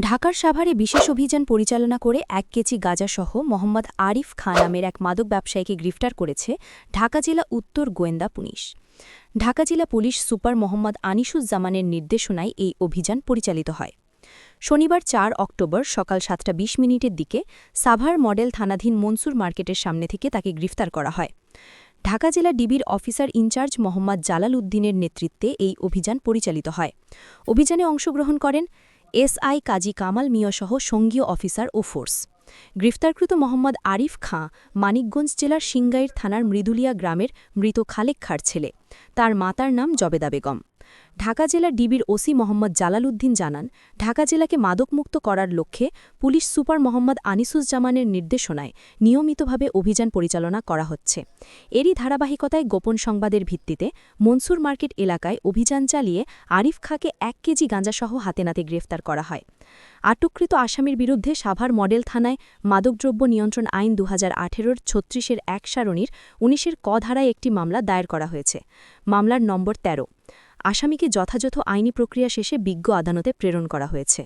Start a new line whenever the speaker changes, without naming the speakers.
ঢাকার সাভারে বিশেষ অভিযান পরিচালনা করে এক কেজি গাঁজাসহ মোহাম্মদ আরিফ খাঁ নামের এক মাদক ব্যবসায়ীকে গ্রেফতার করেছে ঢাকা জেলা উত্তর গোয়েন্দা পুলিশ। ঢাকা জেলা পুলিশ সুপার মোহাম্মদ আনিসুজ্জামানের নির্দেশনায় এই অভিযান পরিচালিত হয়। শনিবার চার অক্টোবর সকাল সাতটা বিশ মিনিটের দিকে সাভার মডেল থানাধীন মনসুর মার্কেটের সামনে থেকে তাকে গ্রেফতার করা হয়। ঢাকা জেলা ডিবির অফিসার ইনচার্জ মোহাম্মদ জালাল উদ্দিনের নেতৃত্বে এই অভিযান পরিচালিত হয়। অভিযানে অংশগ্রহণ করেন এসআই কাজী কামাল মিয়াসহ সঙ্গীয় অফিসার ও ফোর্স। গ্রেফতারকৃত মোহাম্মদ আরিফ খাঁ মানিকগঞ্জ জেলার সিংগাইর থানার মৃদুলিয়া গ্রামের মৃত খালেক খার ছেলে। তার মাতার নাম জবেদা বেগম। ঢাকা জেলা ডিবির ওসি মোহাম্মদ জালাল উদ্দিন জানান, ঢাকা জেলাকে মাদকমুক্ত করার লক্ষ্যে পুলিশ সুপার মোহাম্মদ আনিসুজ্জামানের নির্দেশনায় নিয়মিতভাবে অভিযান পরিচালনা করা হচ্ছে। এরই ধারাবাহিকতায় গোপন সংবাদের ভিত্তিতে মনসুর মার্কেট এলাকায় অভিযান চালিয়ে আরিফ খাঁকে এক কেজি গাঁজাসহ হাতে নাতে গ্রেফতার করা হয়। আটককৃত আসামির বিরুদ্ধে সাভার মডেল থানায় মাদকদ্রব্য নিয়ন্ত্রণ আইন দু হাজার আঠেরোর ছত্রিশের এক সারণীর উনিশের ক ধারায় একটি মামলা দায়ের করা হয়েছে। মামলার নম্বর ১৩ আসামিকে যথাযথ আইনি প্রক্রিয়া শেষে বিজ্ঞ আদালতে প্রেরণ করা হয়েছে।